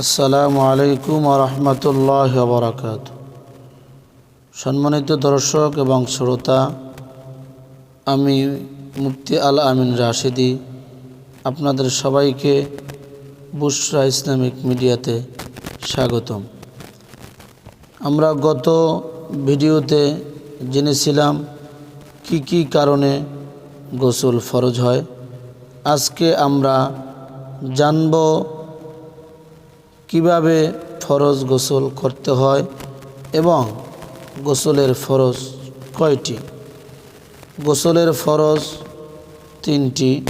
আসসালামু আলাইকুম রহমতুল্লাহ বরাকাত সম্মানিত দর্শক এবং শ্রোতা, আমি মুফতি আল আমিন রাশিদি আপনাদের সবাইকে বুশরা ইসলামিক মিডিয়াতে স্বাগতম। আমরা গত ভিডিওতে জেনেছিলাম কি কি কারণে গোসল ফরজ হয়। আজকে আমরা জানব কীভাবে ফরজ গোসল করতে হয় এবং গোসলের ফরজ কয়টি? গোসলের ফরজ তিনটি।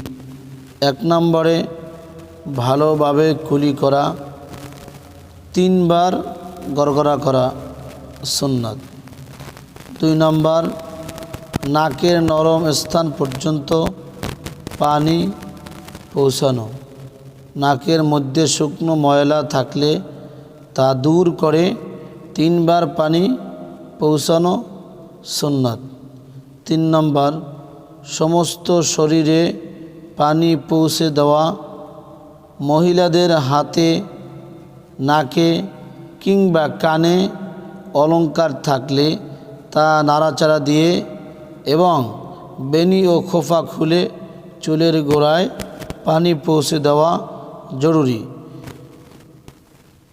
এক নম্বরে ভালোভাবে কুলি করা। তিনবার গড়গড়া করা সুন্নাত। দুই নম্বর, নাকের নরম স্থান পর্যন্ত পানি পৌঁছানো। নাকের মধ্যে শুকনো ময়লা থাকলে তা দূর করে তিনবার পানি পৌঁছানো সুন্নাত। তিন নম্বর, সমস্ত শরীরে পানি পৌঁছে দেওয়া। মহিলাদের হাতে, নাকে কিংবা কানে অলংকার থাকলে তা নাড়াচাড়া দিয়ে এবং বেনি ও খোফা খুলে চুলের গোড়ায় পানি পৌঁছে দেওয়া জরুরি।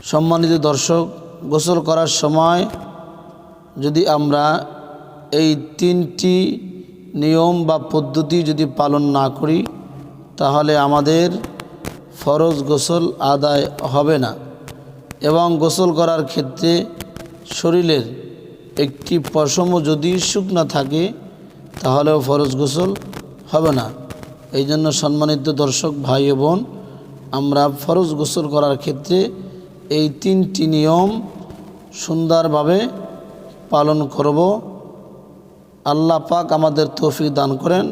সম্মানিত দর্শক, গোসল করার সময় যদি আমরা এই তিনটি নিয়ম বা পদ্ধতি যদি পালন না করি, তাহলে আমাদের ফরজ গোসল আদায় হবে না এবং গোসল করার ক্ষেত্রে শরীরের একটি পশমও যদি শুকনা থাকে, তাহলেও ফরজ গোসল হবে না। এই জন্য সম্মানিত দর্শক, ভাই বোন আমরা ফরজ গোসল করার ক্ষেত্রে এই তিনটি নিয়ম সুন্দরভাবে পালন করব। আল্লাহ পাক আমাদের তৌফিক দান করেন।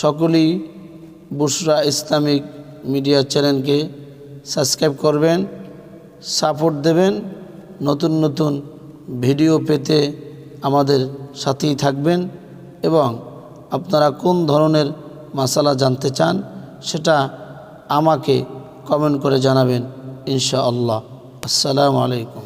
সকলেই বুসরা ইসলামিক মিডিয়া চ্যানেলকে সাবস্ক্রাইব করবেন, সাপোর্ট দেবেন, নতুন নতুন ভিডিও পেতে আমাদের সাথেই থাকবেন এবং আপনারা কোন ধরনের মশালা জানতে চান সেটা আমাকে কমেন্ট করে জানাবেন ইনশাআল্লাহ। আসসালামু আলাইকুম।